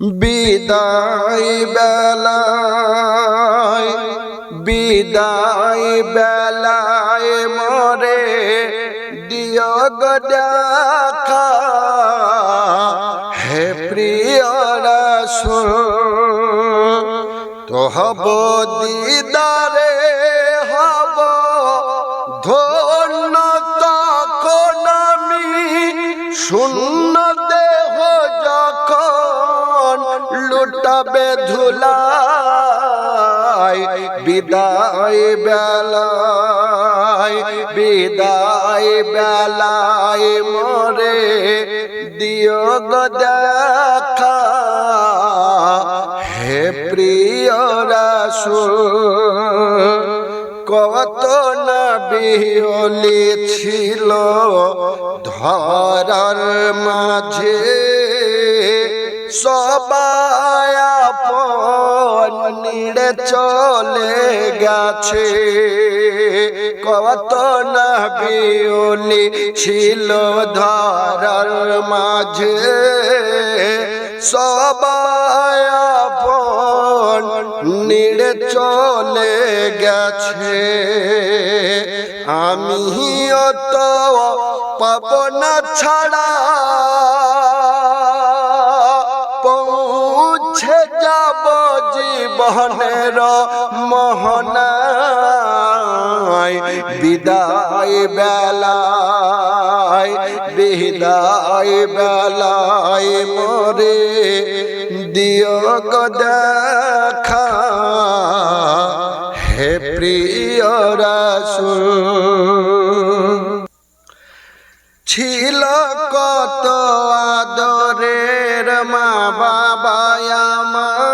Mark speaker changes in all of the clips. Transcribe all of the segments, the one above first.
Speaker 1: বিদায় বেলায় বিদায় বেলায় মরে দিয় গো দেখা। হে প্রিয় রাসূল তো হব দিদারে লুটাবে ধুলাই বিদায় বেলায় বিদায় বেলায় মরে দিও দেখা। হে প্রিয় রাসূল, কত নবী ছিল ধরার মাঝে। সবাই নিড়ে চলে গেছে। কত না নবী ছিল ধরার মাঝে। সবাই নিড়ে চলে গেছে। আমিও তো পাবন ছাড়া পৌঁছে যাব জীবনের মোহনায় বিদায় বেলায় বিদায় বেলায় মরে দিও দেখা। হে প্রিয় রাসূল আদরের মা বাবা আমার।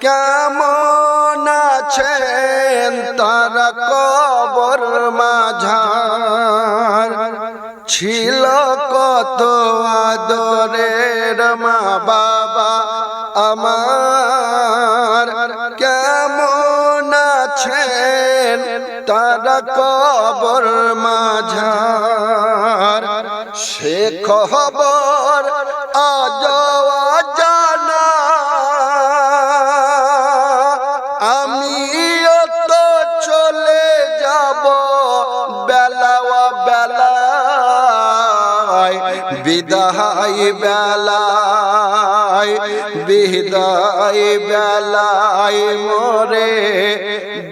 Speaker 1: কেমন আছেন তারা কবর মাঝার? ছিল কত আদরের মা বাবা আমার। কেমন আছেন তারা কবর মাঝার? সে খবর আজ জানা আমিও তো চলে যাব বেলাওয়া বেলায়, বিদায় বেলায় বিদায় বেলায় মোরে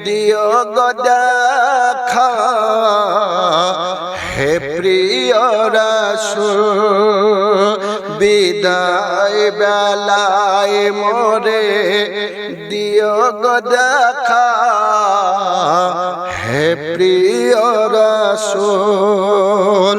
Speaker 1: দিও গো দেখা। হে প্রিয় রাসূল বিদায় বেলায় মোরে দিও গো দেখা। হে প্রিয় রাসূল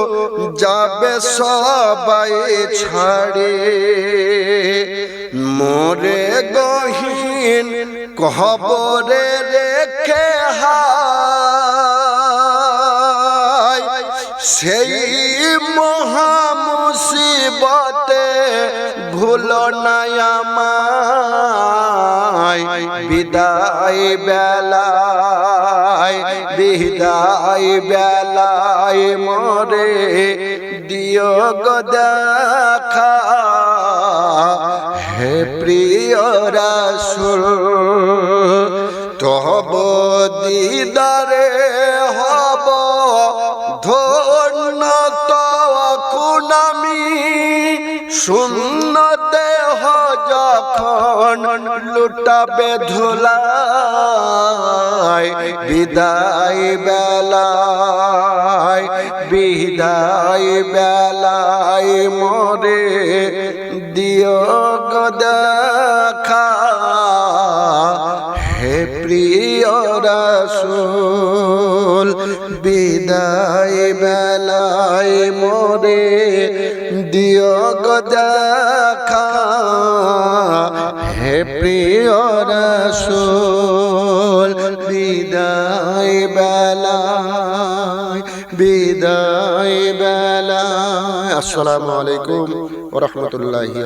Speaker 1: যাবে সবাই ছাড়ে। মোরে গহীন কবরে রেখে হায়। সেই মহামুসিবতে ভুল নাই আমায়। বিদায় বেলায় বিদায় বেলায় মরে দিও গো দেখা। হে প্রিয় রাসূল তব দিদারে হব ধন্য, তখন আমি শূন্য দেহ যখন লুটাবে ধুলাই, বিদায় বেলায় বিদায় বেলায় মরে দিও দেখা। হে প্রিয় রাসূল, বিদায় বেলায় মোরে দিও গো দেখা। হে প্রিয় রসুল বিদায় বেলায় বিদায় বেলায়। আসসালামু আলাইকুম ওয়া রাহমাতুল্লাহি